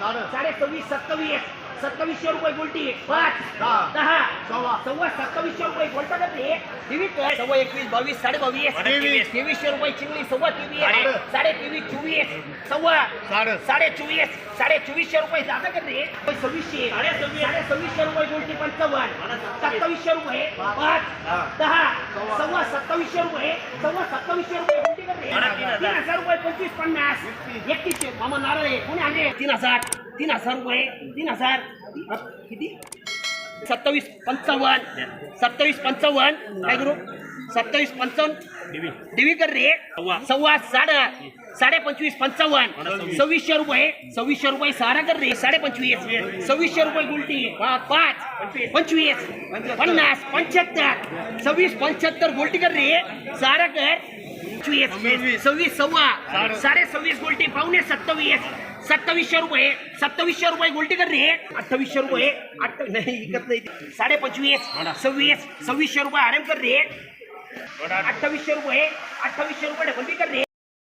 साडे. सव्वीस सत्तावीस. सत्तावीसशे रुपये गोल्टी पाच. दहा. सव्वा. सव्वा सत्तावीसशे रुपये गोल्टा रे तेवीस. सव्वा एकवीस बावीस साडे बावीस तेवीस. तेवीसशे रुपये चिंगळी सव्वा तेवीस. साडे. तेवीस. चोवीस. सव्वा. साडे. चोवीस. साडे चोवीसशे रुपये जाता का रे सव्वीसशे. साडे साडे सव्वीसशे रुपये गोल्टी पंचावन्न. सत्तावीसशे रुपये. पाच. दहा. सव्वा. सत्तावीसशे रुपये. सव्वा सत्तावीसशे रुपये का तीन हजार रुपये पंचवीस पन्नास. एकतीसशे. मामा नारळ आहे. कोणी आणले? तीन हजार. तीन हजार रुपये. तीन हजार. किती? सत्तावीस पंचावन्न. सत्तावीस पंचावन्न. काय करू? सत्तावीस पंचावन्न. देवी कर रे. सव्वा. साडे साडे पंचवीस पंचावन्न. सव्वीसशे रुपये. सव्वीसशे रुपये सारा कर रे. साडे पंचवीस. सव्वीसशे रुपये गुलटी. पाच. पंचवीस. पन्नास पंच्याहत्तर. सव्वीस पंच्याहत्तर गोल्टी कर रे. सारा कर. पंचवीस सव्वीस. सव्वा. साडे सव्वीस गोल्टी पावणे सत्तावीस. सत्तावीसशे रुपये. सत्तावीसशे रुपये गोल्टी कर रे. अठ्ठावीसशे रुपये. अठ्ठ नाही इकत नाही. साडे पंचवीस. सव्वीस. सव्वीसशे रुपये आराम कर रे. अठ्ठावीसशे रुपये. अठ्ठावीसशे रुपये ढकलती कर रे.